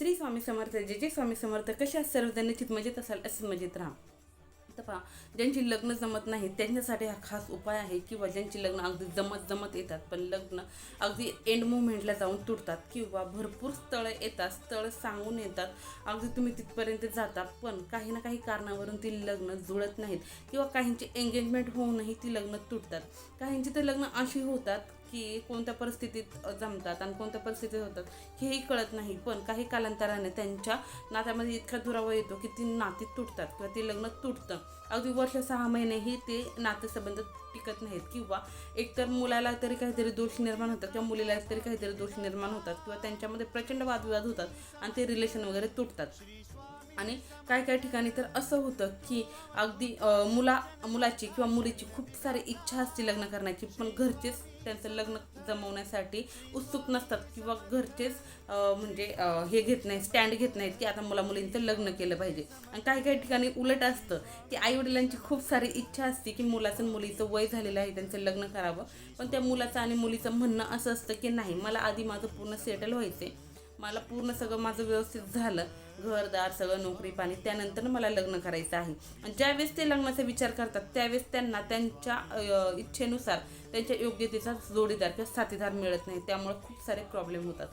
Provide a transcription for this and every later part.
श्री स्वामी समर्थ जे जे स्वामी समर्थ कशा सर्वजण निश्चित मजेत असाल असं मजेत राहा. तर पहा ज्यांची लग्न जमत नाही त्यांच्यासाठी हा खास उपाय आहे किंवा ज्यांची लग्न अगदी जमत जमत येतात पण लग्न अगदी एंड मुवमेंटला जाऊन तुटतात किंवा भरपूर स्थळं येतात स्थळं सांगून येतात अगदी तुम्ही तिथपर्यंत जाता पण काही ना काही कारणावरून ती लग्न जुळत नाहीत किंवा काहींची एंगेजमेंट होऊनही ती लग्न तुटतात. काहींची तर लग्न अशी होतात की कोणत्या परिस्थितीत जमतात आणि कोणत्या परिस्थितीत होतात हेही कळत नाही. पण काही कालांतराने त्यांच्या नात्यामध्ये इतका दुरावा येतो की ती नाती तुटतात किंवा ते लग्न तुटतं. अगदी वर्ष सहा महिनेही ते नातेसंबंध टिकत नाहीत किंवा एकतर मुलाला तरी काहीतरी दोष निर्माण होतात किंवा मुलीला तरी काहीतरी दोष निर्माण होतात किंवा त्यांच्यामध्ये प्रचंड वादविवाद होतात आणि ते रिलेशन वगैरे तुटतात. आणि काय काय ठिकाणी तर असं होतं की अगदी मुला मुलाची किंवा मुलीची खूप सारी इच्छा असते लग्न करण्याची पण घरचेच त्यांचं लग्न जमवण्यासाठी उत्सुक नसतात किंवा घरचेच म्हणजे हे घेत नाही स्टँड घेत नाहीत की आता मुला मुलींचं लग्न केलं पाहिजे. आणि काही काही ठिकाणी उलट असतं की आईवडिलांची खूप सारी इच्छा असते की मुलाचं आणि मुलीचं वय झालेलं आहे त्यांचं लग्न करावं. पण त्या मुलाचं आणि मुलीचं म्हणणं असं असतं की नाही मला आधी माझं पूर्ण सेटल व्हायचं मला पूर्ण सगळं माझं व्यवस्थित झालं. घरदार सगळं नोकरी पाणी त्यानंतर मला लग्न करायचं आहे. आणि ज्यावेळेस ते लग्नाचा विचार करतात त्यावेळेस त्यांना त्यांच्या इच्छेनुसार त्यांच्या योग्यतेचा जोडीदार किंवा साथीदार मिळत नाही. त्यामुळे खूप सारे प्रॉब्लेम होतात.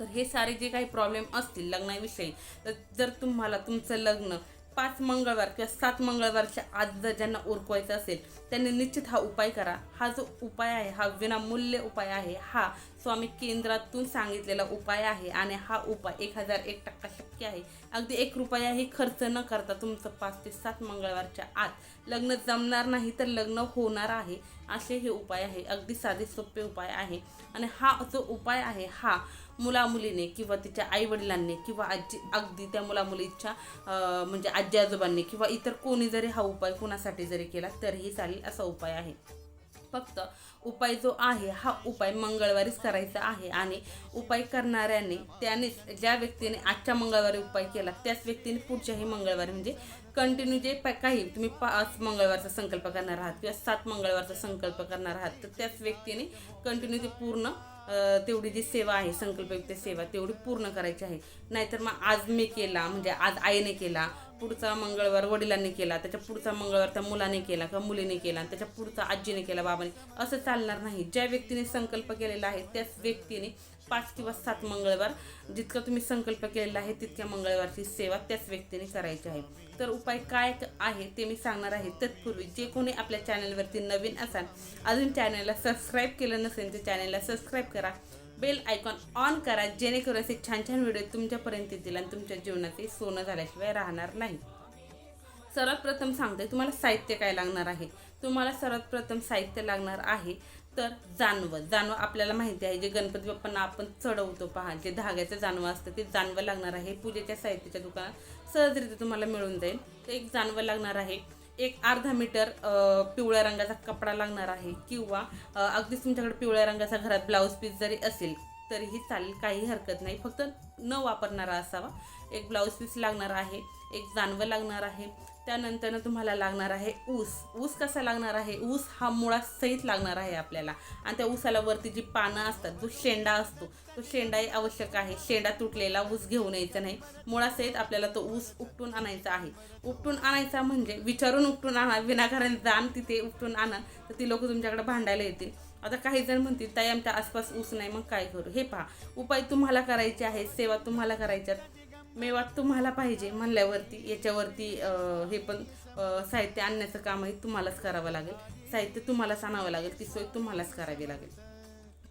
तर हे सारे जे काही प्रॉब्लेम असतील लग्नाविषयी तर जर तुम्हाला तुमचं लग्न पाच मंगळवार किंवा सात मंगळवारच्या आज जर ज्यांना ओरकवायचं असेल त्यांनी निश्चित हा उपाय करा. हा जो उपाय आहे हा विनामूल्य उपाय आहे हा स्वामी केंद्रातून सांगितलेला उपाय आहे आणि हा उपाय एक हजार एक टक्का शक्य आहे. अगदी एक रुपयाही खर्च न करता तुमचं पाच ते सात मंगळवारच्या आत लग्न जमणार नाही तर लग्न होणार आहे असे हे उपाय आहे. अगदी साधे सोपे उपाय आहे. आणि हा जो उपाय आहे हा मुलामुलीने किंवा तिच्या आईवडिलांनी किंवा आजी अगदी त्या मुलामुलीच्या म्हणजे आजी आजोबांनी किंवा इतर कोणी जरी हा उपाय कोणासाठी जरी केला तरीही चालेल असा उपाय आहे. फक्त उपाय जो आहे हा उपाय मंगळवारीच करायचा आहे. आणि उपाय करणाऱ्याने त्यानेच ज्या व्यक्तीने आजच्या मंगळवारी उपाय केला त्याच व्यक्तीने पुढच्याही मंगळवारी म्हणजे कंटिन्यू जे काही तुम्ही पाच मंगळवारचा संकल्प करणार आहात किंवा सात मंगळवारचा संकल्प करणार आहात तर त्याच व्यक्तीने कंटिन्यू ते पूर्ण तेवढी जी सेवा आहे संकल्पयुक्त सेवा तेवढी पूर्ण करायची आहे. नाहीतर मग आज मी केला म्हणजे आज आईने केला पुढचा मंगळवार वडिलांनी केला त्याच्या पुढचा मंगळवार त्या मुलाने केला किंवा मुलीने केला आणि त्याच्या पुढचा आजीने केला बाबाने असं चालणार नाही. ज्या व्यक्तीने संकल्प केलेला आहे त्याच व्यक्तीने पाच किंवा सात मंगळवार जितका तुम्ही संकल्प केलेला आहे तितक्या मंगळवारची सेवा त्याच व्यक्तीने करायची आहे. तर उपाय काय आहे ते मी सांगणार आहे. तत्पूर्वी जे कोणी आपल्या चॅनलवरती नवीन असाल अजून चॅनलला सबस्क्राईब केलं नसेल तर चॅनलला सबस्क्राईब करा. बेल आयकॉन ऑन करा जेणेकरून असे छान छान व्हिडिओ तुमच्यापर्यंत येतील आणि तुमच्या जीवनाचे सोनं झाल्याशिवाय राहणार नाही. सर्वात प्रथम सांगते तुम्हाला साहित्य काय लागणार आहे? तुम्हाला सर्वात प्रथम साहित्य लागणार आहे तर जानवं. जानवं आपल्याला माहिती आहे जे गणपती बाप्पांना आपण चढवतो पहा जे धाग्याचं जानवं असतं ते जानवं लागणार आहे. पूजेच्या साहित्याच्या दुकानात सहजरित्या तुम्हाला मिळून जाईल. तर एक जानवं लागणार आहे. एक अर्धा मीटर पिवळ्या रंगाचा कपडा लागणार आहे किंवा अगदीच तुमच्याकडे पिवळ्या रंगाचा घरात ब्लाऊज पीस जरी असेल तरीही चालेल काही हरकत नाही. फक्त न वापरणारा असावा. एक ब्लाऊज पीस लागणार आहे एक जानवं लागणार आहे त्यानंतरनं तुम्हाला लागणार आहे ऊस. ऊस कसा लागणार आहे? ऊस हा मुळासहित लागणार आहे आपल्याला. आणि त्या ऊसाला वरती जी पानं असतात जो शेंडा असतो तो शेंडाही आवश्यक आहे. शेंडा तुटलेला ऊस घेऊन यायचा नाही. मुळासहित आपल्याला तो ऊस उपटून आणायचा आहे. उपटून आणायचा म्हणजे विचारून उपटून आणा. विनाकारण जाण तिथे उपटून आणा तर ती लोक तुमच्याकडे भांडायला येतील. आता काही जण म्हणतील ताई आमच्या आसपास ऊस नाही मग काय करू? हे पहा उपाय तुम्हाला करायचे आहे सेवा तुम्हाला करायच्यात मेवा तुम्हाला पाहिजे म्हणल्यावरती याच्यावरती हे पण साहित्य आणण्याचं कामही तुम्हालाच करावं लागेल. साहित्य तुम्हालाच आणावं लागेल ती सोय तुम्हालाच करावी लागेल.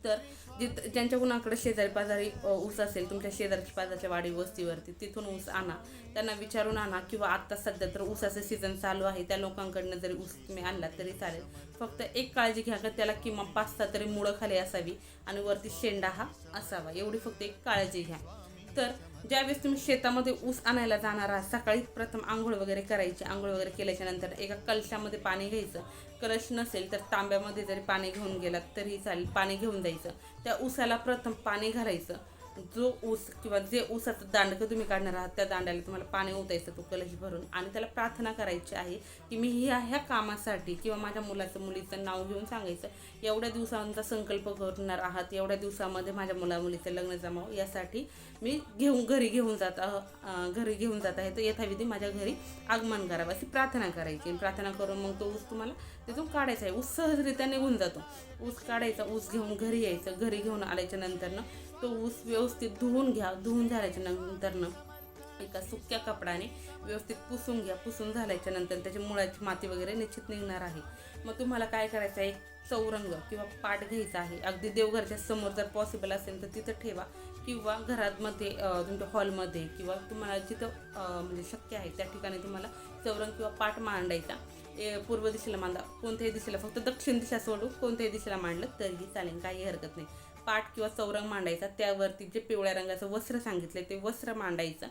तर जिथं ज्यांच्या कुणाकडे शेजारी पाजारी ऊस असेल तुमच्या शेजारच्या पाजारच्या वाडी वस्तीवरती तिथून ऊस आणा. त्यांना विचारून आणा किंवा आत्ता सध्या तर ऊसाचं सीझन चालू आहे त्या लोकांकडनं जरी ऊस तुम्ही आणला तरी चालेल. फक्त एक काळजी घ्या का त्याला किमान पाच सहा तरी मुळं खाली असावी आणि वरती शेंडा हा असावा. एवढी फक्त एक काळजी घ्या. तर ज्यावेळेस तुम्ही शेतामध्ये ऊस आणायला जाणार आहात सकाळी प्रथम आंघोळ वगैरे करायची. आंघोळ वगैरे केल्याच्यानंतर एका कलशामध्ये पाणी घ्यायचं. कलश नसेल तर तांब्यामध्ये जरी पाणी घेऊन गेलात तरी चालेल पाणी घेऊन जायचं. त्या ऊसाला प्रथम पाणी घालायचं. जो ऊस किंवा जे ऊसाचं दांडकं तुम्ही काढणार आहात त्या दांड्याला तुम्हाला पाणी ओतायचं तो कलश भरून आणि त्याला प्रार्थना करायची आहे की मी ह्या ह्या कामासाठी किंवा माझ्या मुलाचं मुलीचं नाव घेऊन सांगायचं एवढ्या दिवसांचा संकल्प करणार आहात एवढ्या दिवसामध्ये माझ्या मुला मुलीचं लग्न जमावं यासाठी मी घेऊन घरी घेऊन जात घरी घेऊन जात आहे. तर यथाविधी माझ्या घरी आगमन करावं अशी प्रार्थना करायची. प्रार्थना करून मग तो ऊस तुम्हाला तिथून काढायचा आहे. ऊस सहजरित्या निघून जातो. ऊस काढायचा ऊस घेऊन घरी यायचं. घरी घेऊन आल्याच्या नंतरनं तो ऊस व्यवस्थित धुवून घ्या धुवून झाल्याच्या नंतरनं एका सुक्या कपड्याने व्यवस्थित पुसून घ्या पुसून झाल्याच्यानंतर त्याच्या मुळाची माती वगैरे निश्चित निघणार आहे. मग तुम्हाला काय करायचं आहे? चौरंग किंवा पाट घ्यायचा आहे. अगदी देवघरच्या समोर जर पॉसिबल असेल तर तिथं ठेवा किंवा घरामध्ये तुमच्या हॉलमध्ये किंवा तुम्हाला जिथं म्हणजे शक्य आहे त्या ठिकाणी तुम्हाला चौरंग किंवा पाट मांडायचा. ए, पूर्व दिशेला मांडा. कोणत्याही दिशेला फक्त दक्षिण दिशा सोडून कोणत्याही दिशेला मांडलं तरीही चालेल काही हरकत नाही. पाट किंवा चौरंग मांडायचा त्यावरती जे पिवळ्या रंगाचं वस्त्र सांगितलं ते वस्त्र मांडायचं.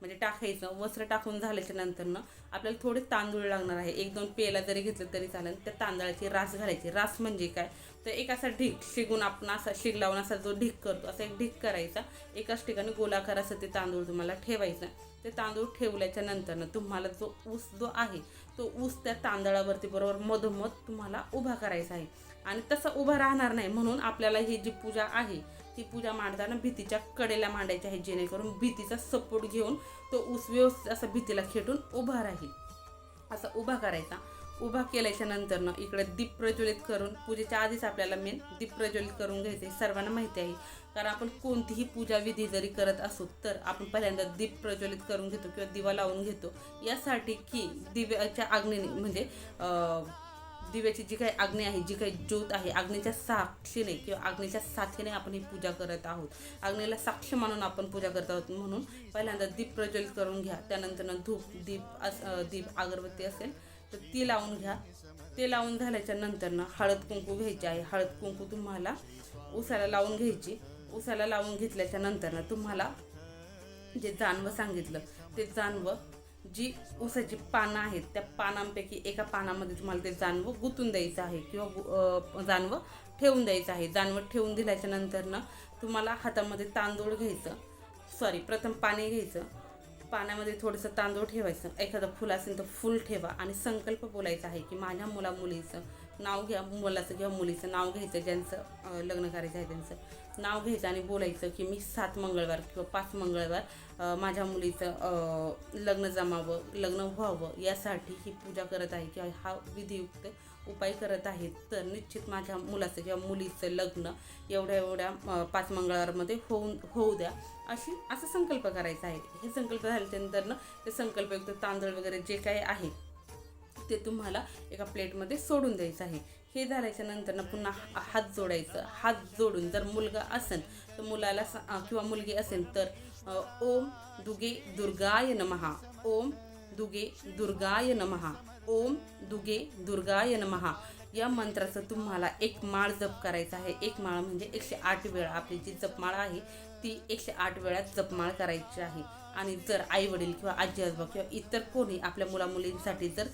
म्हणजे टाकायचं वस्त्र टाकून झाल्याच्या नंतरनं आपल्याला थोडे तांदूळ लागणार आहे. एक दोन पेला जरी घेतलं तरी चालेल त्या तांदळाची रास घालायची. रास म्हणजे काय? तर एक असा ढीक शिगून आपण असा शिग लावून असा जो ढीक करतो असा एक ढीक करायचा. एकाच ठिकाणी गोलाकार असं ते तांदूळ तुम्हाला ठेवायचं. ते तांदूळ ठेवल्याच्या नंतरनं तुम्हाला जो ऊस जो आहे तो ऊस त्या तांदळावरती बरोबर मधोमध तुम्हाला उभा करायचा आहे. आणि तसा उभा राहणार नाही म्हणून आपल्याला ही जी पूजा आहे ती पूजा मांडताना भीतीच्या कडेला मांडायची आहे जेणेकरून भीतीचा सपोर्ट घेऊन तो ऊस व्यवस्थित असा भीतीला खेटून उभा राहील. असा उभा करायचा. उभा केल्याच्या नंतरनं इकडे दीप प्रज्वलित करून पूजेच्या आधीच आपल्याला मेन दीप प्रज्वलित करून घ्यायचे आहे. सर्वांना माहिती आहे. कारण आपण कोणतीही पूजा विधी जरी करत असू तर आपण पहिल्यांदा दीप प्रज्वलित करून घेतो किंवा दिवा लावून घेतो. यासाठी की दिव्याच्या अग्नीने म्हणजे दिव्याची जी काही अग्नी आहे जी काही ज्योत आहे अग्नीच्या साक्षीने किंवा अग्नीच्या साथीने आपण ही पूजा करत आहोत. अग्नीला साक्ष मानून आपण पूजा करत आहोत. म्हणून पहिल्यांदा दीप प्रज्वलित करून घ्या. त्यानंतर धूप दीप अस दीप अगरबत्ती असेल तर ती लावून घ्या. ते लावून झाल्याच्या नंतरनं हळद कुंकू घ्यायची आहे. हळद कुंकू तुम्हाला उसाला लावून घ्यायची. उसाला लावून घेतल्याच्या नंतरनं तुम्हाला जे जानवं सांगितलं ते जानवं जी ऊसाची पानं आहेत त्या पानांपैकी एका पानामध्ये तुम्हाला ते जानवं गुंतून द्यायचं आहे किंवा गु- जानवं ठेवून द्यायचं आहे. जानवं ठेवून दिल्याच्या नंतरनं तुम्हाला हातामध्ये तांदूळ घ्यायचं. सॉरी प्रथम पाणी घ्यायचं. पाण्यामध्ये थोडंसं तांदूळ ठेवायचं. एखादं फुल असेल तर फुल ठेवा आणि संकल्प बोलायचा आहे की माझ्या मुला मुलीचं नाव घ्या मुलाचं किंवा मुलीचं नाव घ्यायचं ज्यांचं लग्न करायचं आहे त्यांचं नाव घ्यायचं आणि बोलायचं की मी सात मंगळवार किंवा पाच मंगळवार माझ्या मुलीचं लग्न जमावं लग्न व्हावं यासाठी ही पूजा करत आहे किंवा हा विधियुक्त उपाय करत आहेत तर निश्चित माझ्या मुलाचं किंवा मुलीचं लग्न एवढ्या एवढ्या पाच मंगळवारमध्ये होऊन होऊ द्या. अशी असा संकल्प करायचा आहे. हे संकल्प झाल्याच्यानंतरनं ते संकल्पयुक्त तांदूळ वगैरे जे काही आहे ते तुम्हाला एका प्लेटमध्ये सोडून द्यायचं आहे. हे झाल्याच्यानंतर पुन्हा हा- हात जोडायचं. हात जोडून जर मुलगा असेल तर मुलाला किंवा मुलगी असेल तर ओम दुगे दुर्गाय नमहा. ओम दुगे दुर्गाय नमहा. ओम दुगे दुर्गाय नमहा या मंत्राचं तुम्हाला एक माळ जप करायचा आहे. एक माळ म्हणजे एकशे आठ वेळा आपली जी जपमाळ आहे ती एकशे आठ वेळा जपमाळ करायची आहे. आणि जर आई वडील किंवा आजी आजोबा किंवा इतर कोणी आपल्या मुला मुलींसाठी जर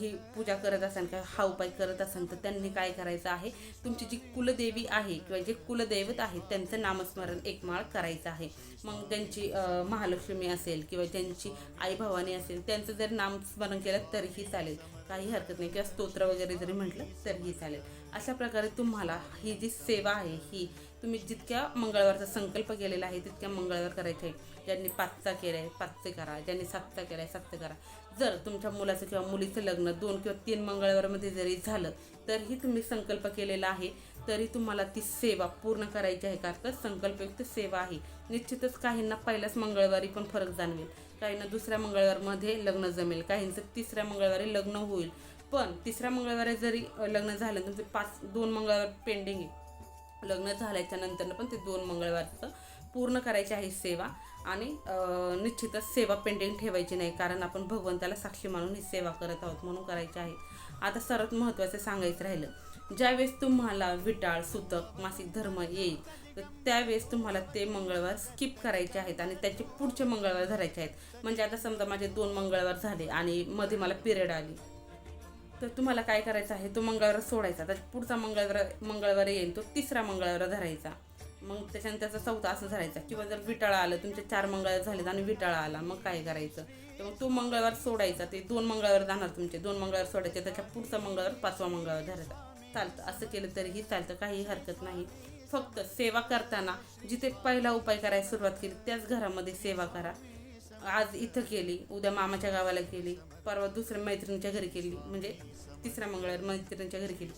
ही पूजा करत असाल किंवा हा उपाय करत असाल तर त्यांनी काय करायचं आहे? तुमची जी कुलदेवी आहे किंवा जे कुलदैवत आहे त्यांचं नामस्मरण एक माळ करायचं आहे. मग त्यांची महालक्ष्मी असेल किंवा ज्यांची आई भवानी असेल त्यांचं जर नामस्मरण केलं तरीही चालेल. काही हरकत नाही. किंवा स्तोत्र वगैरे जरी म्हटलं तरीही चालेल. अशा प्रकारे तुम्हाला ही जी सेवा आहे ही तुम्ही जितक्या मंगळवारचा संकल्प केलेला आहे तितक्या मंगळवार करायचे आहे. ज्यांनी पाचचा केला आहे पाचचे करा. ज्यांनी सातचा केला आहे सातचे करा. जर तुमच्या मुलाचं किंवा मुलीचं लग्न दोन किंवा तीन मंगळवारमध्ये जरी झालं तरीही तुम्ही संकल्प केलेला आहे तरी तुम्हाला ती सेवा पूर्ण करायची आहे का? तर संकल्पयुक्त सेवा आहे. निश्चितच काहींना पहिल्याच मंगळवारी पण फरक जाणवेल. काहींना दुसऱ्या मंगळवारमध्ये लग्न जमेल. काहींचं तिसऱ्या मंगळवारी लग्न होईल. पण तिसऱ्या मंगळवारी जरी लग्न झालं तुमचे पाच दोन मंगळवार पेंडिंग आहे. लग्न झाल्याच्यानंतर पण ते दोन मंगळवारचं पूर्ण करायची आहे सेवा आणि निश्चितच सेवा पेंडिंग ठेवायची नाही कारण आपण भगवंताला साक्षी मानून ही सेवा करत आहोत म्हणून करायची आहे. आता सर्वात महत्त्वाचं सांगायचं राहिलं ज्यावेळेस तुम्हाला विटाळ सुतक मासिक धर्म येईल तर त्यावेळेस तुम्हाला ते मंगळवार स्किप करायचे आहेत आणि त्याचे पुढचे मंगळवार धरायचे आहेत. म्हणजे आता समजा माझे दोन मंगळवार झाले आणि मध्ये मला पिरियड आली. तर तुम्हाला काय करायचं आहे? तो मंगळवार सोडायचा. तर पुढचा मंगळवार मंगळवार येईल तो तिसरा मंगळवार धरायचा. मग त्याच्यानंतर त्याचा चौथा असं धरायचा. किंवा जर विटाळा आलं तुमचे चार मंगळवार झालेत आणि विटाळा आला मग काय करायचं? तर मग तो मंगळवार सोडायचा. ते दोन मंगळवार जाणार तुमचे. दोन मंगळवार सोडायचे. त्याच्या पुढचा मंगळवार पाचवा मंगळवार धरायचा. चालतं. असं केलं तरीही चालतं. काही हरकत नाही. फक्त सेवा करताना जिथे पहिला उपाय करायला सुरुवात केली त्याच घरामध्ये सेवा करा. आज इथं केली उद्या मामाच्या गावाला केली परवा दुसऱ्या मैत्रिणीच्या घरी केली म्हणजे तिसऱ्या मंगळवार मैत्रिणीच्या घरी केली.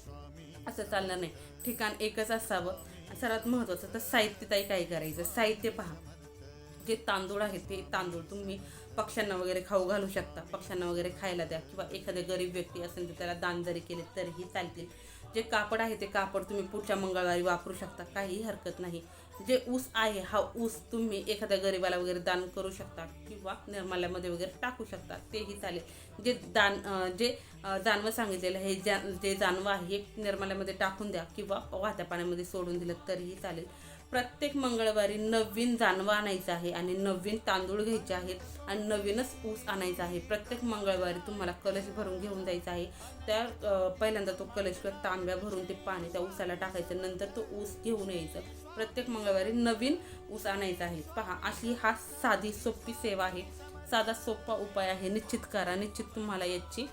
असं चालणार नाही. ठिकाण एकच असावं. सर्वात महत्त्वाचं तर साहित्य ताई काय करायचं? साहित्य पहा. जे तांदूळ आहेत ते तांदूळ तुम्ही पक्ष्यांना वगैरे खाऊ घालू शकता. पक्ष्यांना वगैरे खायला द्या. किंवा एखाद्या गरीब व्यक्ती असेल तर त्याला दान जरी केले तरीही चालतील. जे कापड आहे ते कापड तुम्ही पुढच्या मंगळवारी वापरू शकता. काहीही हरकत नाही. जे ऊस आहे हा ऊस तुम्ही एखाद्या गरिबाला वगैरे दान करू शकता किंवा निर्माल्यामध्ये वगैरे टाकू शकता. तेही चालेल. जे दान जे जानवं सांगितलेलं आहे जा जे जानवं आहे हे निर्माल्यामध्ये टाकून द्या किंवा वाहत्या पाण्यामध्ये सोडून दिलं तरीही चालेल. प्रत्येक मंगळवारी नवीन जानवं आणायचं आहे आणि नवीन तांदूळ घ्यायचे आहेत आणि नवीनच ऊस आणायचा आहे. प्रत्येक मंगळवारी तुम्हाला कलश भरून घेऊन जायचा आहे. त्या पहिल्यांदा तो कलश तांब्या भरून ते पाणी त्या ऊसाला टाकायचं. नंतर तो ऊस घेऊन यायचं. प्रत्येक मंगळवारी नवीन ऊस आणायचा आहे. पहा अशी हा साधी सोपी सेवा आहे. साधा सोपा उपाय आहे. निश्चित करा. निश्चित तुम्हाला याची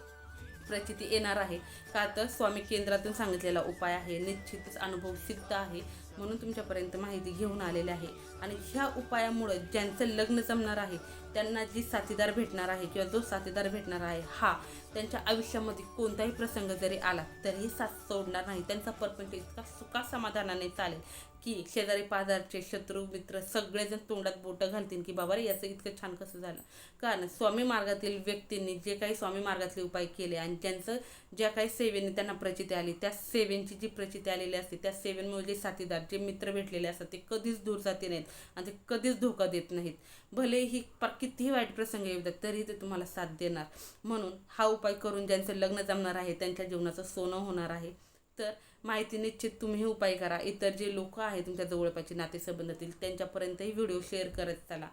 प्रचिती येणार आहे. का तर स्वामी केंद्रातून सांगितलेला उपाय आहे. निश्चितच अनुभव सिद्ध आहे म्हणून तुमच्यापर्यंत माहिती घेऊन आलेली आहे. आणि ह्या उपायामुळं ज्यांचं लग्न जमणार आहे त्यांना जी साथीदार भेटणार आहे किंवा जो साथीदार भेटणार आहे हा त्यांच्या आयुष्यामध्ये कोणताही प्रसंग जरी आला तरीही साथ सोडणार नाही. त्यांचा परपंच इतका सुखा समाधानाने चालेल. की शेजारी पाजारचे शत्रू मित्र सगळेजण तोंडात बोटं घालतील की बाबा रे याचं इतकं छान कसं झालं? कारण स्वामी मार्गातील व्यक्तींनी जे काही स्वामी मार्गातले उपाय केले आणि ज्यांचं ज्या काही सेवेने त्यांना प्रचिती आली त्या सेवेंची जी प्रचिती आलेली असते त्या सेवेंमुळे जे साथीदार जे मित्र भेटलेले असतात ते कधीच दूर जाते नाहीत आणि ते कधीच धोका देत नाहीत. भले ही कितीही वाईट प्रसंग येऊ द्यात तरी ते तुम्हाला साथ देणार. म्हणून हा उपाय करून ज्यांचं लग्न जमणार आहे त्यांच्या जीवनाचं सोनं होणार आहे. तर माहिती निश्चित तुम्ही उपाय करा. इतर जे लोक आहेत तुमच्या जवळपासचे नातेसंबंधातील त्यांच्यापर्यंतही व्हिडिओ शेअर करत चला.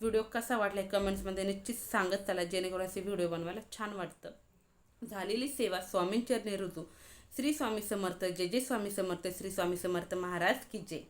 व्हिडिओ कसा वाटला कमेंट्समध्ये निश्चित सांगत चला जेणेकरून असे व्हिडिओ बनवायला छान वाटतं. झालेली सेवा स्वामींचरणी ऋतू श्री स्वामी समर्थ. जय जय स्वामी समर्थ. श्री स्वामी समर्थ महाराज की जय.